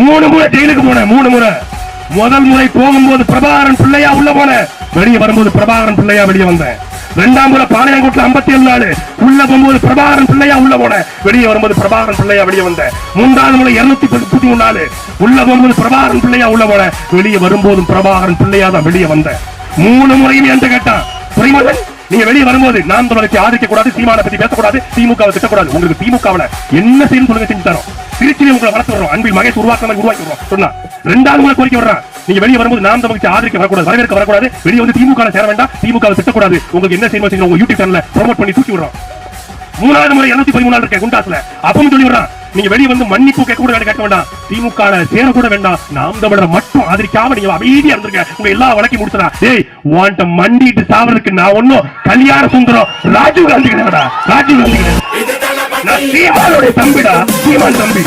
மூணு முறை ஜெயிலுக்கு போனேன் மூணு முறை. முதல் முறை போகும்போது பிரபாகரன் பிள்ளையா உள்ள போனேன். வெளியே வரும்போது பிரபாகரன் பிள்ளையா வெளியே வந்தேன். ரெண்டாம் முறை பாளையங்கோட்டில் ஐம்பத்தி ஏழு நாள். உள்ள போகும்போது பிரபாகரன் பிள்ளையா உள்ள போனேன். வெளியே வரும்போது பிரபாகரன் பிள்ளையா வெளியே வந்தேன். மூன்றாவது முறை இருநூத்தி முப்பத்தி மூணு நாள். உள்ள போகும்போது பிரபாகரன் பிள்ளையா உள்ள போனேன். வெளியே வரும்போதும் பிரபாகரன் பிள்ளையா தான் வெளியே வந்தேன். மூணு முறையும் என்று கேட்டான்? புரியுமா? நீங்க வெளியே வரும்போது நாம் தொடர்ச்சி ஆதரிக்க கூடாது சீமான பத்தி பேசக்கூடாது திமுக திட்டக்கூடாது. உங்களுக்கு திமுகவுல என்ன செய்யும் சொல்லுங்க செஞ்சு தரோம். திருச்சி உங்களை வளர்த்து வரோம் அன்பில் மகேஷ் உருவாக்க மாதிரி உருவாக்கி வரோம் சொன்னா ரெண்டாவது முறை கோரிக்கை வர்றான் நீங்க வெளியே வரும்போது நாம் தமிழ்ச்சி ஆதரிக்க வரக்கூடாது வரவேற்க வரக்கூடாது. வெளியே வந்து திமுக சேர வேண்டாம். திமுக திட்டக்கூடாது. உங்களுக்கு என்ன செய்யணும் செய்யணும் உங்க யூடியூப் சேனல்ல ப்ரோமோட் பண்ணி தூக்கி விடுறோம். மூணாவது முறை இருநூத்தி பதிமூணு நாள் இருக்கேன் குண்டாஸ்ல அப்பவும் சொல்லி விடுறான். நீங்க வெளியே வந்து மன்னிப்பு கேட்க கூட கேட்க வேண்டாம். திமுக சேர கூட வேண்டாம். நாம் தமிழரை மட்டும் ஆதரிக்காம நீங்க அமைதியா இருந்திருக்க உங்க எல்லா வழக்கையும் முடிச்சதா டேய் வாண்ட மண்டிட்டு சாவறதுக்கு நான் ஒன்னும் கல்யாண சுந்தரம் ராஜீவ் காந்தி கிடையாடா ராஜீவ் காந்தி கிடையாது. நான் சீமானுடைய தம்பிடா. சீமான் தம்பி.